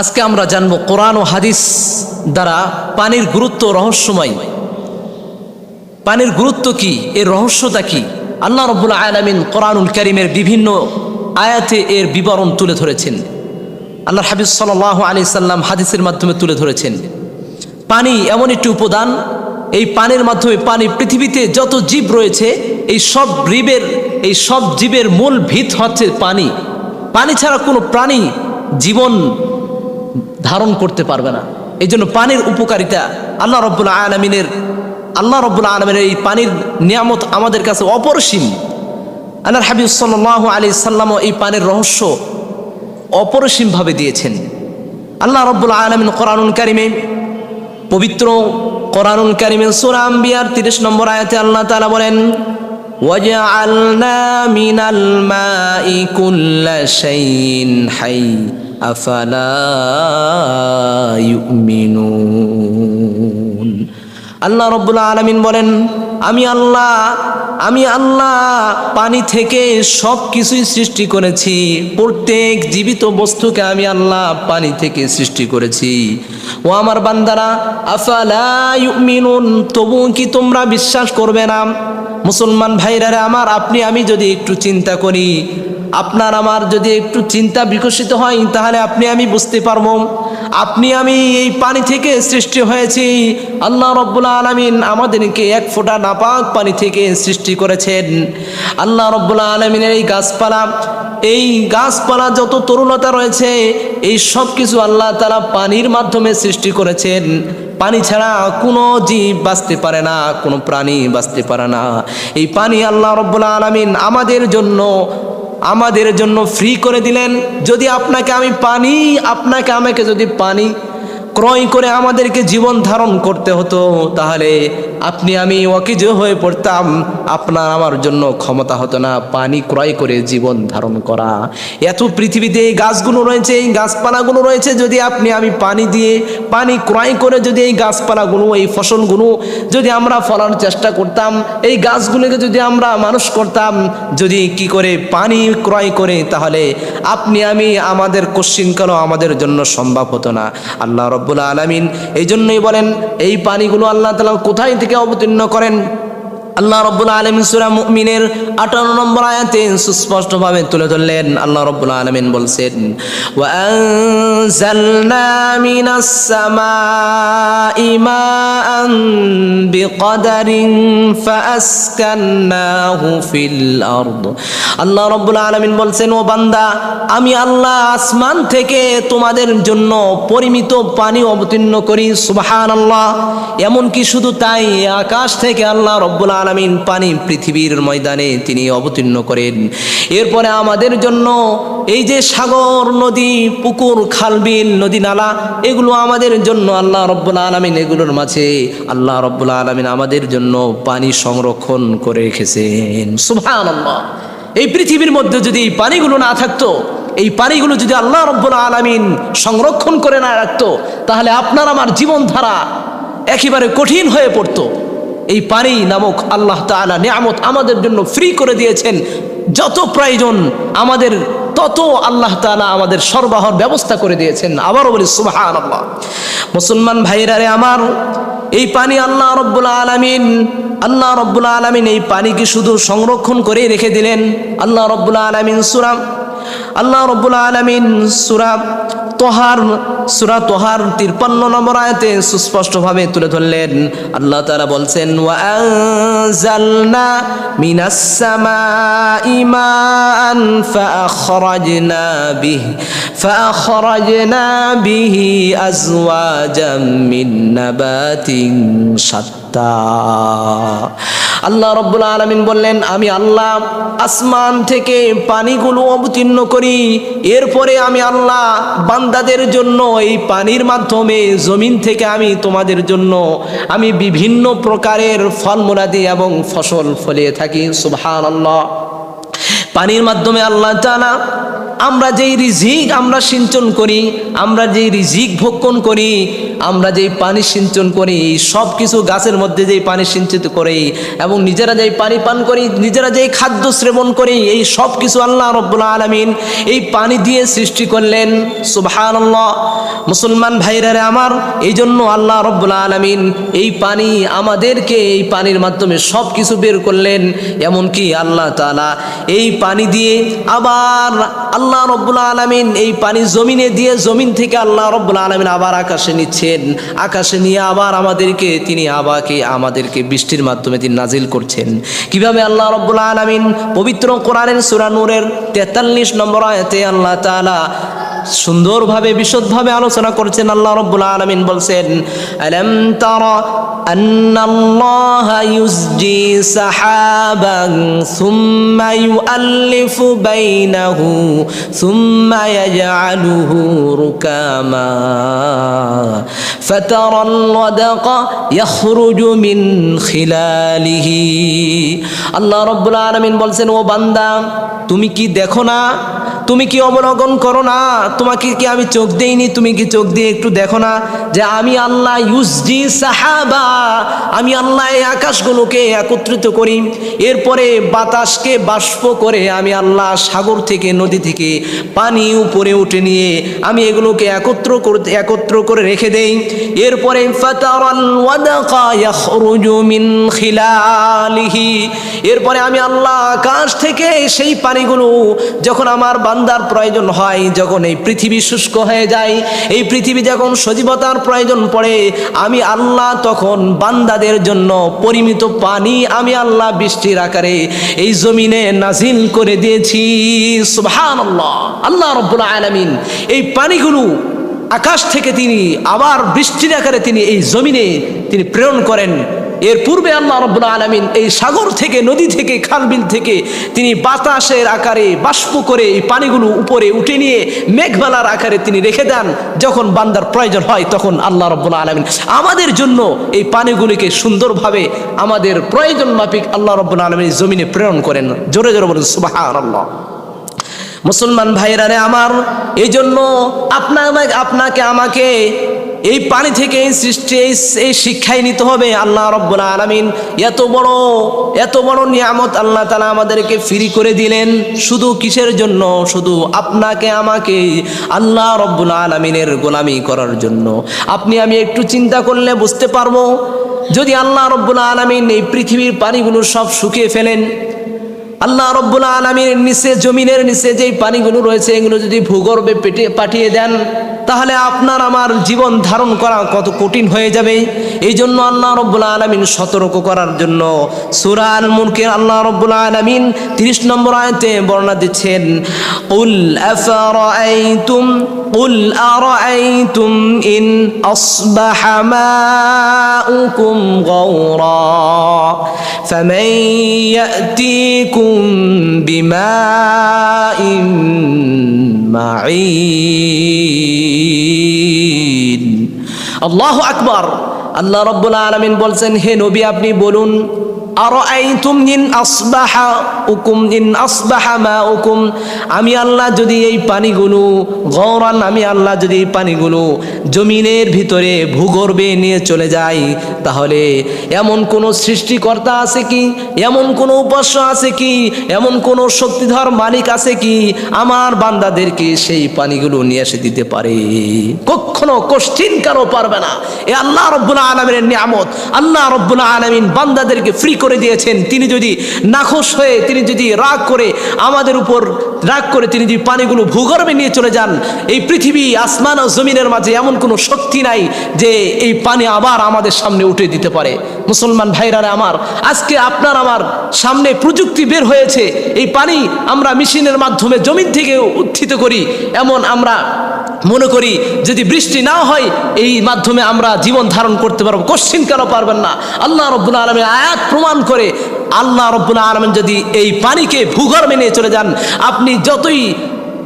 আজকে আমরা জানব কোরআন ও হাদিস দ্বারা পানির গুরুত্ব রহস্যময়। পানির গুরুত্ব কি? এর রহস্যটা কি? আল্লাহ রব্বুল আলামিন কোরআনুল করিমের বিভিন্ন আয়াতে এর বিবরণ তুলে ধরেছেন। আল্লাহ হাবিজ সাল্লাহ আলি সাল্লাম হাদিসের মাধ্যমে তুলে ধরেছেন। পানি এমন একটি উপাদান, এই পানির মাধ্যমে পানি পৃথিবীতে যত জীব রয়েছে, এই সব জীবের এই সব জীবের মূল ভিত হচ্ছে পানি। পানি ছাড়া কোনো প্রাণী, জীবন ধারণ করতে পারবে না এই জন্য পানির উপকারিতা আল্লাহ রব্বুল আলমিনের আল্লাহ রব্বুল আলমিনের এই পানির নিয়ামত আমাদের কাছে অপরসীম আল্লাহ হাবিব সাল্লাহ আলি সাল্লামও এই পানির রহস্য অপরসীমভাবে দিয়েছেন আল্লাহ রব্বুল আলমিন কোরআনুল কারিমে পবিত্র কোরআনুল কারিমে সুরা আম্বিয়ার তিরিশ নম্বর আয়াতে আল্লাহ তাআলা বলেন وجعلنا من الماء كل شيء حي আফালা ইউমিনুন আল্লাহ রব্বুল আলমিন বলেন, আমি আল্লাহ আমি আল্লাহ পানি থেকে সব কিছুই সৃষ্টি করেছি। প্রত্যেক জীবিত বস্তুকে আমি আল্লাহ পানি থেকে সৃষ্টি করেছি। ও আমার বান্দারা আফালাই মিনুন তবু কি তোমরা বিশ্বাস করবে না? মুসলমান ভাইরারে আমার, আপনি, আমি যদি একটু চিন্তা করি আপনার আমার যদি একটু চিন্তা বিকশিত হয়, তাহলে আপনি আমি বুঝতে পারব। আপনি আমি এই পানি থেকে সৃষ্টি হয়েছি। আল্লাহ রব্বুল আলমিন আমাদেরকে এক ফোঁটা নাপাক পানি থেকে সৃষ্টি করেছেন। আল্লাহ রব্বুল আলমিনের এই গাছপালা এই গাছপালা যত তরুণতা রয়েছে, এই সব কিছু আল্লাহ তারা পানির মাধ্যমে সৃষ্টি করেছেন। পানি ছাড়া কোনো জীব বাঁচতে পারে না, কোনো প্রাণী বাঁচতে পারে না। এই পানি আল্লাহ রব্বুল আলমিন আমাদের জন্য আমাদের জন্য ফ্রি করে দিলেন। যদি আপনাকে আমি পানি আপনাকে আমাকে যদি পানি ক্রয় করে আমাদেরকে জীবন ধারণ করতে হতো, তাহলে আপনি আমি অকিজ হয়ে পড়তাম। আপনার আমার জন্য ক্ষমতা হতো না, পানি ক্রয় করে জীবন ধারণ করা। এত পৃথিবীতে এই গাছগুলো রয়েছে, এই গাছপালাগুলো রয়েছে, যদি আপনি আমি পানি দিয়ে, পানি ক্রয় করে যদি এই গাছপালাগুলো, এই ফসলগুলো যদি আমরা ফলানোর চেষ্টা করতাম, এই গাছগুলোকে যদি আমরা মানুষ করতাম, যদি কি করে পানি ক্রয় করে, তাহলে আপনি আমি আমাদের কোশ্চিনকালও আমাদের জন্য সম্ভব হতো না। আল্লাহ রব্বুল আলমিন। এই জন্যই বলেন এই পানিগুলো আল্লাহ তালা কোথায় থেকে অবতীর্ণ করেন? আল্লাহ রব্বুল আলমিন সুরা মুমিনের আঠারো নম্বর আয়াতে সুস্পষ্টভাবে তুলে ধরলেন আল্লাহ রব্বুল আলমিন বলছেন وأنزلنا من السماء ماء بقدر فأسكناه في الأرض আল্লাহ রব্বুল আলমিন বলছেন ও বান্দা আমি আল্লাহ আসমান থেকে তোমাদের জন্য পরিমিত পানি অবতীর্ণ করি সুবাহান আল্লাহ এমনকি শুধু তাই আকাশ থেকে আল্লাহ রব্বুল আলমিন পানি পৃথিবীর ময়দানে তিনি অবতীর্ণ করেন। এরপরে আমাদের জন্য এই যে সাগর, নদী, পুকুর, খালবিল, নদী নালা, এগুলো আমাদের জন্য আল্লাহ রব্বুল আলমিন এগুলোর মাঝে আল্লাহ রব্বুল আলমিন আমাদের জন্য পানি সংরক্ষণ করে রেখেছেন। সুভান এই পৃথিবীর মধ্যে যদি এই পানিগুলো না থাকতো, এই পানিগুলো যদি আল্লাহ রব্বুল আলমিন সংরক্ষণ করে না রাখতো, তাহলে আপনার আমার জীবনধারা একেবারে কঠিন হয়ে পড়তো। এই পানি নামক আল্লাহ তালা নিয়ামত আমাদের জন্য ফ্রি করে দিয়েছেন। যত প্রয়োজন আমাদের, তত আল্লাহ তালা আমাদের সরবরাহর ব্যবস্থা করে দিয়েছেন। আবারও বলি সুবাহান আল্লাহ মুসলমান ভাইরারে আমার, এই পানি আল্লাহ রব্বুল আলমিন, আল্লাহ রব্বুল আলমিন এই পানিকে শুধু সংরক্ষণ করে রেখে দিলেন। আল্লাহ রব্বুল আলমিন সুরাম আল্লাহ রব্বুল আলমিন সুরা তোহার সুরা তোহার তিরপান্ন নম্বর আয়তে সুস্পষ্টভাবে তুলে ধরলেন। আল্লাহ তারা বলছেন ওয়াজালনা মিনাস-সামাই মাআন ফাআখরাজনা বিহি ফাআখরাজনা বিহি আজওয়াজাম মিন আল্লাহ রব্বুল আলমিন বললেন, আমি আল্লাহ আসমান থেকে পানিগুলো অবতীর্ণ করি। এরপরে আমি আল্লাহ বান্দাদের জন্য এই পানির মাধ্যমে জমিন থেকে আমি তোমাদের জন্য আমি বিভিন্ন প্রকারের ফলমূলাদি এবং ফসল ফলিয়ে থাকি। সুবহান আল্লাহ পানির মাধ্যমে আল্লাহ জানা আমরা যেই রিজিক আমরা সিঞ্চন করি, আমরা যেই রিজিক ভক্ষণ করি, আমরা যেই পানি সিঞ্চন করি সব কিছু গাছের মধ্যে যেই পানি সিঞ্চিত করি এবং নিজেরা যেই পানি পান করি, নিজেরা যেই খাদ্য শ্রেবণ করি, এই সব কিছু আল্লাহ রব্বুল আলমিন এই পানি দিয়ে সৃষ্টি করলেন। সুবহানাল্লাহ। মুসলমান ভাইরারে আমার এই জন্য আল্লাহ রব্বুল আলমিন এই পানি আমাদেরকে এই পানির মাধ্যমে সব কিছু বের করলেন। এমনকি আল্লাহ তালা এই পানি দিয়ে আবার আল্লাহ রব্বুল আলমিন এই পানি জমিনে দিয়ে জমিন থেকে আল্লাহ রব্বুল আলমিন আবার আকাশে নিচ্ছেন। আকাশে নিয়ে আবার আমাদেরকে, তিনি আবাকে আমাদেরকে বৃষ্টির মাধ্যমে তিনি নাজিল করছেন। কীভাবে আল্লাহ রব্বুল আলমিন পবিত্র কোরআনের সুরানুরের তেতাল্লিশ নম্বর আয়তে আল্লাহ তালা সুন্দরভাবে বিশদভাবে আলোচনা করছেন আল্লাহ রব্বুল আলমিন বলছেন আলম তারা أن الله يزجي سحابا ثم يؤلف بينه ثم يجعله ركاما فترى الودق يخرج من خلاله আল্লাহ রব্বুল আলমিন বলছেন ও বান্দা তুমি কি দেখো না তুমি কি অবলোকন করো না? তোমাকে কি আমি চোখ দেইনি? তুমি কি চোখ দিয়ে একটু দেখো না যে আমি আল্লাহ ইউসজি সাহাবা, আমি আল্লাহ এই আকাশগুলোকে একত্রিত করি। এরপরে বাতাসকে বাষ্প করে আমি আল্লাহ সাগর থেকে, নদী থেকে পানি উপরে উঠে নিয়ে আমি এগুলোকে একত্র করতে একত্র করে রেখে দেই। এরপরে এরপরে আমি আল্লাহ আকাশ থেকে সেই পানিগুলো যখন আমার বান্দার প্রয়োজন হয় যখন এই পৃথিবী শুষ্ক হয়ে যায়। এই পৃথিবী যখন সজীবতার প্রয়োজন পড়ে, আমি আল্লাহ তখন বান্দাদের জন্য পরিমিত পানি আমি আল্লাহ বৃষ্টির আকারে এই জমিনে নাজিল করে দিয়েছি। আল্লাহ আল্লাহ রব্বুল আলামিন এই পানিগুলো আকাশ থেকে তিনি আবার বৃষ্টির আকারে তিনি এই জমিনে তিনি প্রেরণ করেন। এর পূর্বে আল্লাহ রব্বুল আলমিন এই সাগর থেকে, নদী থেকে, খালবিল থেকে তিনি বাতাসের আকারে বাষ্প করে এই পানিগুলো উপরে উঠে নিয়ে মেঘমালার আকারে তিনি রেখে দেন। যখন বান্দার প্রয়োজন হয় তখন আল্লাহ রব্বুল আলমিন আমাদের জন্য এই পানিগুলিকে সুন্দরভাবে আমাদের প্রয়োজন মাফিক আল্লাহ রব্বুল আলমিন জমিনে প্রেরণ করেন। জোরে জোরে বলেন সুবাহ আল্লাহ মুসলমান ভাইরারে আমার এই জন্য আপনার আপনাকে, আমাকে এই পানি থেকে এই সৃষ্টি, এই শিক্ষায় নিতে হবে আল্লাহ রব্বুল আলমিন। এত বড় এত বড় নিয়ামত আল্লাহ তালা আমাদেরকে ফ্রি করে দিলেন। শুধু কিসের জন্য? শুধু আপনাকে, আমাকে আল্লাহ রব্বুল আলমিনের গোলামি করার জন্য। আপনি, আমি একটু চিন্তা করলে বুঝতে পারব, যদি আল্লাহ রব্বুল আলমিন এই পৃথিবীর পানিগুলো সব শুকিয়ে ফেলেন, আল্লাহ রব্বুল আলমীর নিচে, জমিনের নিচে যেই পানিগুলো রয়েছে, এগুলো যদি ভূগর্ভে পেটে পাঠিয়ে দেন তাহলে আপনার আমার জীবন ধারণ করা কত কঠিন হয়ে যাবে এই জন্য আল্লাহ রব্বুল আলমিন সতর্ক করার জন্য সুরান মুলকের আল্লাহ রব্বুল আলমিন তিরিশ নম্বর আয়তে বর্ণনা দিচ্ছেন উল আফরাইতুম قل أرأيتم إن أصبح ماؤكم غورا فمن يأتيكم بماء معين আল্লাহ আকবর। আল্লাহ রব্বুল আলমিন বলছেন হে নবী আপনি বলুন আমি আল্লাহ যদি এই পানিগুলো, গৌরান আমি আল্লাহ যদি এই পানিগুলো জমিনের ভিতরে ভূগর্ভে নিয়ে চলে যাই, তাহলে এমন কোনো সৃষ্টিকর্তা আছে কি? এমন কোনো উপাস্য আছে কি? এমন কোনো শক্তিধর মালিক আছে কি? আমার বান্দাদেরকে সেই পানিগুলো নিয়ে এসে দিতে পারে। কখনো কোশ্চিন কারও পারবে না। এ আল্লাহ রব্বুল আলমিনের নিয়ামত। আল্লাহ রব্বুল আলমিন বান্দাদেরকে ফ্রি করে দিয়েছেন, তিনি যদি নাখোশ হয়ে, তিনি যদি রাগ করে, আমাদের উপর রাগ করে তিনি যদি পানিগুলো ভূগর্ভে নিয়ে চলে যান, এই পৃথিবী, আসমান ও জমিনের মাঝে এমন কোনো শক্তি নাই যে এই পানি আবার আমাদের সামনে উঠে দিতে পারে। মুসলমান ভাইরারে আমার, আজকে আপনার আমার সামনে প্রযুক্তি বের হয়েছে, এই পানি আমরা মেশিনের মাধ্যমে জমিন থেকে উত্থিত করি, এমন আমরা মনে করি, যদি বৃষ্টি না হয়, এই মাধ্যমে আমরা জীবন ধারণ করতে পারব। কোশ্চিন কেন পারবেন না? আল্লাহ রব্বুল আলমের আয়াত প্রমাণ করে আল্লাহ রব্বুল আলমেন যদি এই পানিকে ভূগর্ভে নিয়ে চলে যান আপনি যতই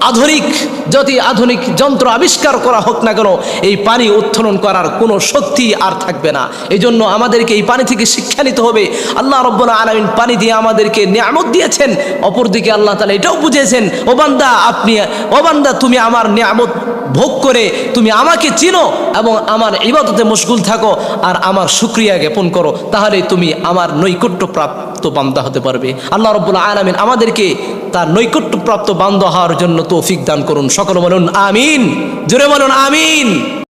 আধুনিক যতই আধুনিক যন্ত্র আবিষ্কার করা হোক না কেন, এই পানি উত্তোলন করার কোনো শক্তি আর থাকবে না। এই জন্য আমাদেরকে এই পানি থেকে শিক্ষা নিতে হবে। আল্লাহ রব্বুল আলমিন পানি দিয়ে আমাদেরকে নিয়ামত দিয়েছেন। অপরদিকে আল্লাহ তালা এটাও বুঝিয়েছেন, ও বান্দা, আপনি, ও বান্দা, তুমি আমার নিয়ামত ভোগ করে তুমি আমাকে চিনো এবং আমার ইবাদতে মশগুল থাকো আর আমার সুক্রিয়া জ্ঞাপন করো, তাহলে তুমি আমার নৈকট্য প্রাপ্ত বান্দা হতে পারবে। আল্লাহ রব্বুল আলমিন আমাদেরকে তার নৈকট্যপ্রাপ্ত বান্ধ হওয়ার জন্য তৌফিক দান করুন। সকল বলুন আমিন। জোরে বলুন আমিন।